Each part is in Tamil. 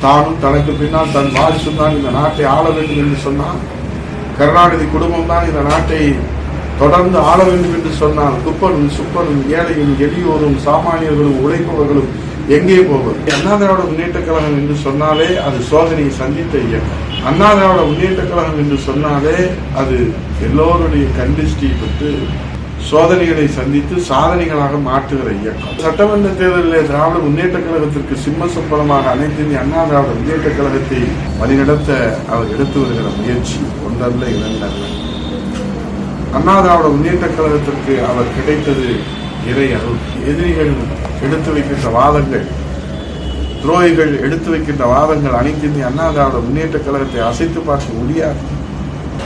தானும் தனக்கு பின்னால் தன் வாரிசும் தான் இந்த நாட்டை ஆள வேண்டும் என்று சொன்னான். கருணாநிதி குடும்பம் தான் இந்த நாட்டை தொடர்ந்து ஆள வேண்டும் என்று சொன்னால் குப்பனும் சுப்பனும் ஏழையும் எளியோரும் சாமானியர்களும் உழைப்பவர்களும் எங்கே போவது அண்ணா திராவிட முன்னேற்ற கழகம் என்று சொன்னாலே அது சோதனையை சந்தித்த இயக்கம். அண்ணா திராவிட முன்னேற்ற கழகம் என்று சொன்னாலே அது எல்லோருடைய கண்டிஷ்டி பெற்று சோதனைகளை சந்தித்து சாதனைகளாக மாற்றுகிற இயக்கம். சட்டமன்ற தேர்தலில் திராவிட முன்னேற்ற கழகத்திற்கு சிம்ம சம்பளமாக அனைத்து இந்திய அண்ணா திராவிட முன்னேற்ற கழகத்தை வழிநடத்த அவர் எடுத்து வருகிற முயற்சி ஒன்றல்ல இரண்டல்ல. அண்ணா திராவிட முன்னேற்ற கழகத்திற்கு அவர் கிடைத்தது இறை அருள். எதிரிகள் எடுத்து வைக்கின்ற வாதங்கள் துரோகிகள் எடுத்து வைக்கின்ற வாதங்கள் அனைத்து இந்திய அண்ணா திராவிட முன்னேற்ற கழகத்தை அசைத்து பார்க்க முடியாது.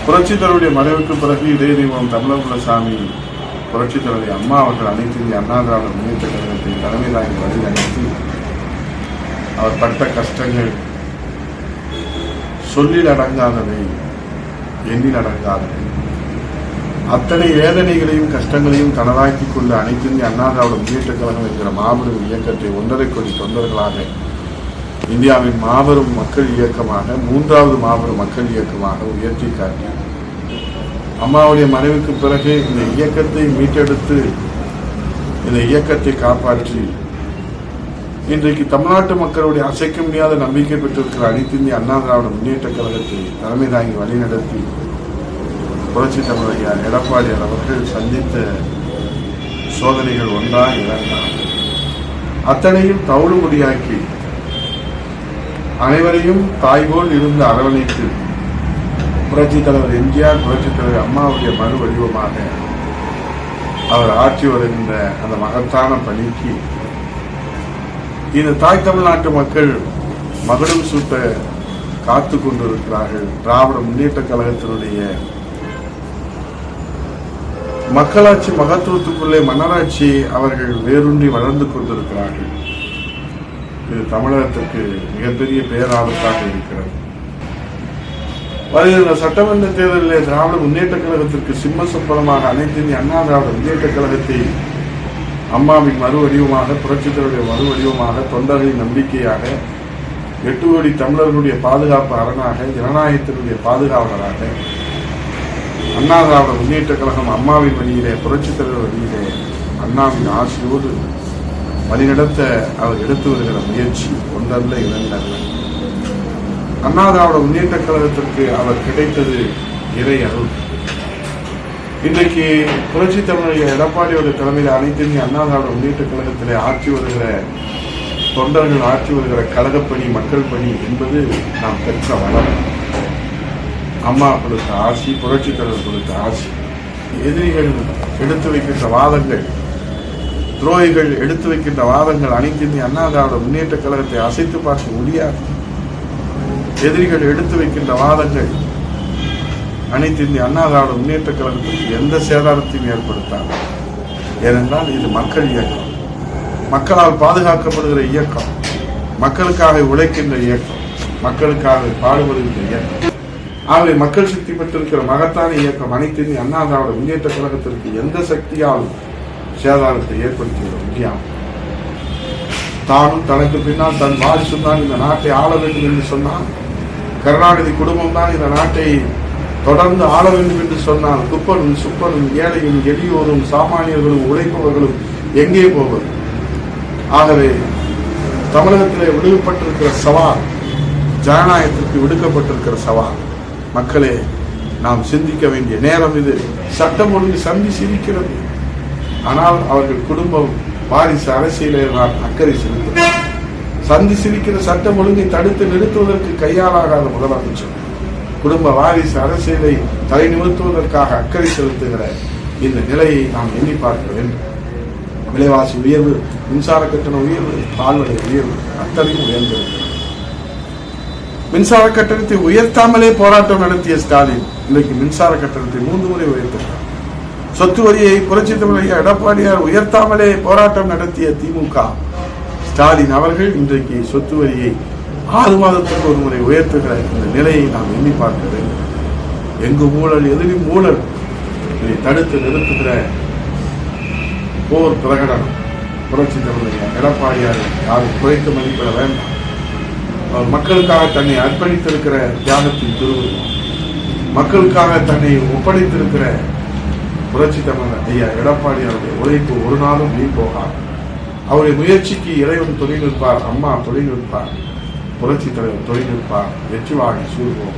புரட்சித்தருடைய மறைவுக்கு பிறகு இதய தெய்வம் தமிழகுலசாமி புரட்சித் தலைவி அம்மா அவர்கள் அனைத்து இந்திய அண்ணா திராவிட முன்னேற்ற கழகத்தின் தலைமை தாங்கி வழி அவர் பட்ட கஷ்டங்கள் சொல்லில் அடங்காதவை எண்ணில் அடங்காதவை. அத்தனை வேதனைகளையும் கஷ்டங்களையும் தனதாக்கிக் கொள்ள அனைத்து இந்திய அண்ணா திராவிட முன்னேற்ற கழகம் என்கிற மாபெரும் இயக்கத்தை ஒன்றரை கோடி தொண்டர்களாக இந்தியாவின் மாபெரும் மக்கள் இயக்கமாக மூன்றாவது மாபெரும் மக்கள் இயக்கமாக உயர்த்தி காட்டி அம்மாவுடைய மனைவிக்கு பிறகு இந்த இயக்கத்தை மீட்டெடுத்து இந்த இயக்கத்தை காப்பாற்றி இன்றைக்கு தமிழ்நாட்டு மக்களுடைய அசைக்க முடியாத நம்பிக்கை பெற்றிருக்கிற அனைத்து இந்திய அண்ணா திராவிட முன்னேற்ற கழகத்தை தலைமை தாங்கி வழிநடத்தி புரட்சி தமிழர் எடப்பாடியார் அவர்கள் சந்தித்த சோதனைகள் ஒன்றா இரண்டா? அத்தனையும் தவிடுபடியாக்கி அனைவரையும் தாய்போல் இருந்து அரவணைத்து புரட்சி தலைவர் எம்ஜிஆர் புரட்சி தலைவர் அம்மாவுடைய மறு வடிவமாக அவர் ஆட்சி வருகின்ற அந்த மகத்தான பணிக்கு இந்த தாய் தமிழ்நாட்டு மக்கள் மகுடம் சூட்ட காத்து கொண்டிருக்கிறார்கள். திராவிட முன்னேற்ற கழகத்தினுடைய மக்களாட்சி மகத்துவத்துக்குள்ளே மன்னராட்சி அவர்கள் வேரூன்றி வளர்ந்து கொண்டிருக்கிறார்கள். இது தமிழகத்திற்கு மிகப்பெரிய பேராபத்தாக இருக்கிறது. வருகின்ற சட்டமன்ற தேர்தலில் திராவிட முன்னேற்ற கழகத்திற்கு சிம்ம சம்பளமாக அனைத்து இந்திய அண்ணா திராவிட முன்னேற்ற கழகத்தை அம்மாவின் மறு வடிவமாக புரட்சித்தருடைய மறு வடிவமாக தொண்டர்களின் நம்பிக்கையாக எட்டு கோடி தமிழர்களுடைய பாதுகாப்பு அரணாக ஜனநாயகத்தினுடைய பாதுகாவலராக அண்ணா திராவிட முன்னேற்ற கழகம் அம்மாவின் வழியிலே புரட்சித்தலைவர் வழியிலே அண்ணாவின் ஆசையோடு வழிநடத்த அவர் எடுத்து வருகிற முயற்சி ஒன்றல்ல இரண்டல்ல. அண்ணா திராவிட முன்னேற்ற கழகத்திற்கு அவர் கிடைத்தது இறை அருள். இன்றைக்கு புரட்சி தமிழக எடப்பாடியோட தலைமையில் அனைத்து இந்திய அண்ணா திராவிட முன்னேற்ற கழகத்தில் ஆட்சி வருகிற தொண்டர்கள் ஆற்றி வருகிற கழகப்பணி மக்கள் பணி என்பது நாம் பெற்ற வளம். அம்மா கொடுத்த ஆசி புரட்சி தலைவர் கொடுத்த ஆசி. எதிரிகள் எடுத்து வைக்கின்ற வாதங்கள் துரோகிகள் எடுத்து வைக்கின்ற வாதங்கள் அனைத்து இந்திய அண்ணா திராவிட முன்னேற்ற கழகத்தை அசைத்து பார்க்க முடியாது. எதிரிகள் எடுத்து வைக்கின்ற வாதங்கள் அனைத்து இந்திய அண்ணா திராவிட முன்னேற்ற கழகத்திற்கு எந்த சேதாரத்தையும் ஏற்படுத்தாது. ஏனென்றால் இது மக்கள் இயக்கம். மக்களால் பாதுகாக்கப்படுகிற இயக்கம். மக்களுக்காக உழைக்கின்ற இயக்கம். மக்களுக்காக பாடுபடுகின்ற இயக்கம். ஆகவே மக்கள் சக்தி பெற்றிருக்கிற மகத்தான இயக்கம் அனைத்து இந்திய அண்ணா திராவிட முன்னேற்ற கழகத்திற்கு எந்த சக்தியாலும் சேதாரத்தை ஏற்படுத்திவிட முடியாது தானும் தனக்கு பின்னால் தன் வாரிசும் தான் இந்த நாட்டை ஆள வேண்டும் என்று சொன்னால் கருணாநிதி குடும்பம் தான் இந்த நாட்டை தொடர்ந்து ஆள வேண்டும் என்று சொன்னால் குப்பனும் சுப்பனும் ஏழையும் எளியோரும் சாமானியர்களும் உழைப்பவர்களும் எங்கே போவது? ஆகவே தமிழகத்திலே விடுவிப்பட்டிருக்கிற சவால் ஜனநாயகத்திற்கு விடுக்கப்பட்டிருக்கிற சவால். மக்களே நாம் சிந்திக்க வேண்டிய நேரம் இது. சட்டம் ஒழுங்கு சந்தி சிரிக்கிறது. ஆனால் அவர்கள் குடும்பம் வாரிசு அரசியலே நான் அக்கறை செலுத்துகிறேன். சந்தி சிரிக்கிற சட்டம் ஒழுங்கை தடுத்து நிறுத்துவதற்கு கையாளாகாத முதலமைச்சர். குடும்ப வாரிசு அரசியலை தலை நிமிர்த்துவதற்காக அக்கறை செலுத்துகிற இந்த நிலையை நாம் எண்ணி பார்க்க வேண்டும். விலைவாசி உயர்வு மின்சார கட்டண உயர்வு பால்வடை உயர்வு அத்தனையும் உயர்ந்திருக்கிறது மின்சார கட்டணத்தை உயர்த்தாமலே போராட்டம் நடத்திய ஸ்டாலின் இன்றைக்கு மின்சார கட்டணத்தை மூன்று முறை உயர்த்தினார் சொத்து வரியை புரட்சி தமிழக எடப்பாடியார் உயர்த்தாமலே போராட்டம் நடத்திய திமுக ஸ்டாலின் அவர்கள் இன்றைக்கு சொத்து வரியை ஆறு மாதத்துக்கு ஒரு முறை உயர்த்துகிற இந்த நிலையை நாம் எண்ணி பார்க்க வேண்டும் எங்கு ஊழல் எதிலும் ஊழல். இதை தடுத்து நிறுத்துகிற போர் பிரகடனம். புரட்சி தமிழக எடப்பாடியார் யாரும் குறைத்து மதிப்பிட வேண்டாம். அவர் மக்களுக்காக தன்னை அர்ப்பணித்திருக்கிற தியாகத்தின் திருவுருவம் மக்களுக்காக தன்னை ஒப்படைத்திருக்கிற புரட்சி தமிழர் ஐயா எடப்பாடி அவருடைய உழைப்பு ஒரு நாளும் நீ போகாது. அவருடைய முயற்சிக்கு இறைவன் துணை நிற்பார் அம்மா துணை நிற்பார் புரட்சி தலைவர் துணை நிற்பார் வெற்றி வாகி சூழ்வோம்